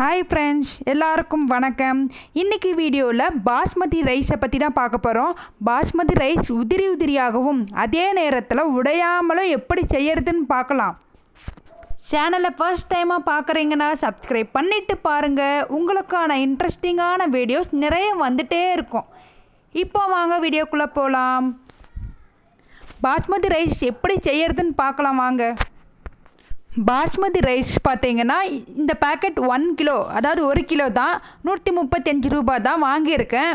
Hi friends எல்லாருக்கும் வணக்கம். இன்றைக்கி வீடியோவில் பாஸ்மதி ரைஸை பற்றி தான் பார்க்க போகிறோம் பாஸ்மதி ரைஸ் உதிரி உதிரியாகவும் அதே நேரத்தில் உடையாமலும் எப்படி செய்யறதுன்னு பார்க்கலாம். சேனலை ஃபர்ஸ்ட் டைமாக பார்க்குறீங்கன்னா சப்ஸ்கிரைப் பண்ணிவிட்டு பாருங்கள் உங்களுக்கான இன்ட்ரெஸ்டிங்கான வீடியோஸ் நிறைய வந்துட்டே இருக்கும். இப்போ வாங்க வீடியோக்குள்ளே போகலாம் பாஸ்மதி ரைஸ் எப்படி செய்யறதுன்னு பார்க்கலாம் வாங்க. பாஸ்மதி ரைஸ் பார்த்தீங்கன்னா இந்த பேக்கெட் ஒன் கிலோ அதாவது ஒரு கிலோ தான் நூற்றி முப்பத்தஞ்சு ரூபாய் தான் வாங்கியிருக்கேன்.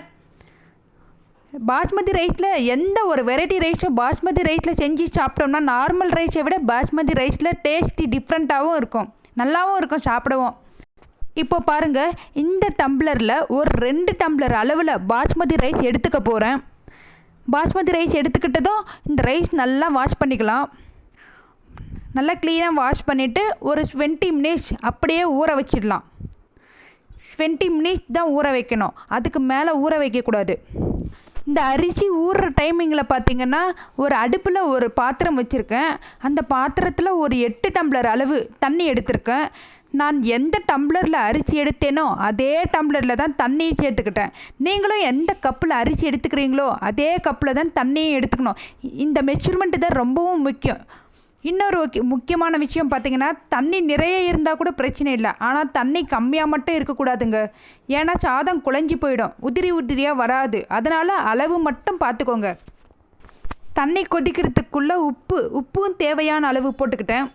பாஸ்மதி ரைஸில் எந்த ஒரு வெரைட்டி ரைஸும் பாஸ்மதி ரைஸில் செஞ்சு சாப்பிட்டோம்னா நார்மல் ரைஸை விட பாஸ்மதி ரைஸில் டேஸ்ட்டி டிஃப்ரெண்ட்டாகவும் இருக்கும். நல்லாவும் இருக்கும் சாப்பிடவும். இப்போ பாருங்கள் இந்த டம்ளரில் ஒரு ரெண்டு டம்ளர் அளவில் பாஸ்மதி ரைஸ் எடுத்துக்க போகிறேன் பாஸ்மதி ரைஸ் எடுத்துக்கிட்டதும் இந்த ரைஸ் நல்லா வாஷ் பண்ணிக்கலாம். நல்லா க்ளீனாக வாஷ் பண்ணிவிட்டு ஒரு டுவெண்ட்டி மினிட்ஸ் அப்படியே ஊற வச்சிடலாம். டுவெண்ட்டி மினிட்ஸ் தான் ஊற வைக்கணும். அதுக்கு மேலே ஊற வைக்கக்கூடாது. இந்த அரிசி ஊறுற டைமிங்கில் பார்த்தீங்கன்னா ஒரு அடுப்பில் ஒரு பாத்திரம் வச்சுருக்கேன். அந்த பாத்திரத்தில் ஒரு எட்டு டம்ளர் அளவு தண்ணி எடுத்திருக்கேன். நான் எந்த டம்ளரில் அரிசி எடுத்தேனோ அதே டம்ளரில் தான் தண்ணியை சேர்த்துக்கிட்டேன். நீங்களும் எந்த கப்பில் அரிசி எடுத்துக்கிறீங்களோ அதே கப்பில் தான் தண்ணியும் எடுத்துக்கணும். இந்த மெஷர்மெண்ட்டு தான் ரொம்பவும் முக்கியம். இன்னொரு முக்கியமான விஷயம் பார்த்தீங்கன்னா தண்ணி நிறைய இருந்தால் கூட பிரச்சனை இல்லை. ஆனால் தண்ணி கம்மியாக மட்டும் இருக்கக்கூடாதுங்க ஏன்னா சாதம் குழஞ்சி போயிடும். உதிரி உதிரியாக வராது. அதனால் அளவு மட்டும் பார்த்துக்கோங்க. தண்ணி கொதிக்கிறதுக்குள்ளே உப்பு உப்பும் தேவையான அளவு போட்டுக்கிட்டேன்.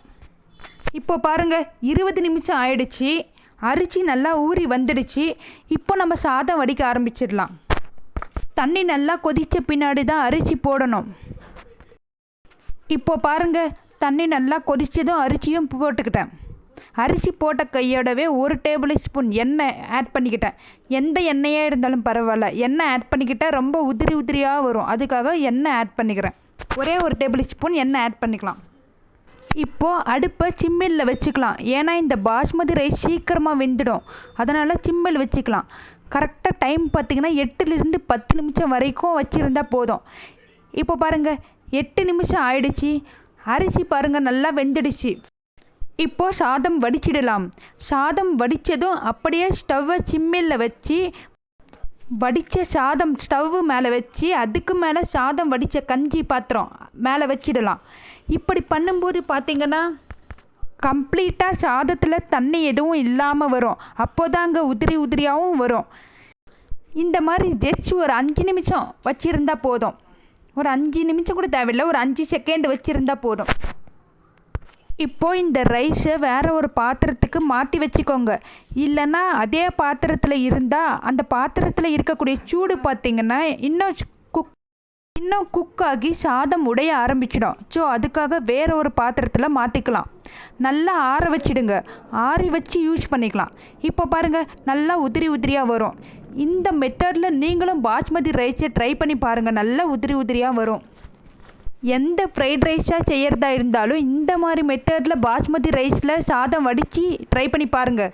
இப்போ பாருங்கள் இருபது நிமிஷம் ஆயிடுச்சு. அரிசி நல்லா ஊறி வந்துடுச்சு. இப்போ நம்ம சாதம் வடிக்க ஆரம்பிச்சிடலாம். தண்ணி நல்லா கொதித்த பின்னாடி தான் அரிசி போடணும். இப்போ பாருங்கள் தண்ணி நல்லா கொதிச்சதும் அரிசியும் போட்டுக்கிட்டேன். அரிசி போட்ட கையோடவே ஒரு டேபிள் ஸ்பூன் எண்ணெய் ஆட் பண்ணிக்கிட்டேன். எந்த எண்ணெயாக இருந்தாலும் பரவாயில்ல. எண்ணெய் ஆட் பண்ணிக்கிட்டால் ரொம்ப உதிரி உதிரியாக வரும். அதுக்காக எண்ணெய் ஆட் பண்ணிக்கிறேன். ஒரே ஒரு டேபிள் ஸ்பூன் எண்ணெய் ஆட் பண்ணிக்கலாம். இப்போது அடுப்பை சிம்மில் வச்சுக்கலாம். ஏன்னா இந்த பாஸ்மதி ரைஸ் சீக்கிரமாக வெந்துடும். அதனால் சிம்மில் வச்சுக்கலாம். கரெக்டாக டைம் பார்த்திங்கன்னா எட்டுலேருந்து பத்து நிமிஷம் வரைக்கும் வச்சுருந்தா போதும். இப்போ பாருங்கள் எட்டு நிமிஷம் ஆயிடுச்சு. அரிசி பாருங்கள் நல்லா வெந்துடுச்சு. இப்போது சாதம் வடிச்சிடலாம். சாதம் வடித்ததும் அப்படியே ஸ்டவ்வை சிம்மில் வச்சு வடித்த சாதம் ஸ்டவ்வு மேலே வச்சு அதுக்கு மேலே சாதம் வடித்த கஞ்சி பாத்திரம் மேலே வச்சிடலாம். இப்படி பண்ணும்போது பார்த்திங்கன்னா கம்ப்ளீட்டாக சாதத்தில் தண்ணி எதுவும் இல்லாமல் வரும். அப்போதாங்க உதிரி உதிரியாகவும் வரும். இந்த மாதிரி ஜஸ்ட் ஒரு அஞ்சு நிமிஷம் வச்சுருந்தா போதும். ஒரு அஞ்சு நிமிஷம் கூட தேவையில்லை ஒரு அஞ்சு செகண்ட் வச்சுருந்தா போதும். இப்போது இந்த ரைஸை வேறு ஒரு பாத்திரத்துக்கு மாற்றி வச்சுக்கோங்க. இல்லைன்னா அதே பாத்திரத்தில் இருந்தால் அந்த பாத்திரத்தில் இருக்கக்கூடிய சூடு பார்த்திங்கன்னா இன்னும் குக் இன்னும் குக் ஆகி சாதம் உடைய ஆரம்பிச்சிடும். ஸோ அதுக்காக வேறு ஒரு பாத்திரத்தில் மாற்றிக்கலாம் நல்லா ஆற வச்சிடுங்க. ஆறி வச்சு யூஸ் பண்ணிக்கலாம். இப்போ பாருங்கள் நல்லா உதிரி உதிரியாக வரும். இந்த மெத்தடில் நீங்களும் பாஸ்மதி ரைஸை ட்ரை பண்ணி பாருங்கள் நல்லா உதிரி உதிரியாக வரும். எந்த ஃப்ரைட் ரைஸாக செய்கிறதா இருந்தாலும் இந்த மாதிரி மெத்தடில் பாஸ்மதி ரைஸில் சாதம் வடித்து ட்ரை பண்ணி பாருங்கள்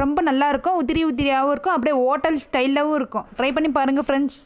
ரொம்ப நல்லாயிருக்கும் உதிரி உதிரியாகவும் இருக்கும். அப்படியே ஹோட்டல் ஸ்டைலாகவும் இருக்கும். ட்ரை பண்ணி பாருங்கள் ஃப்ரெண்ட்ஸ்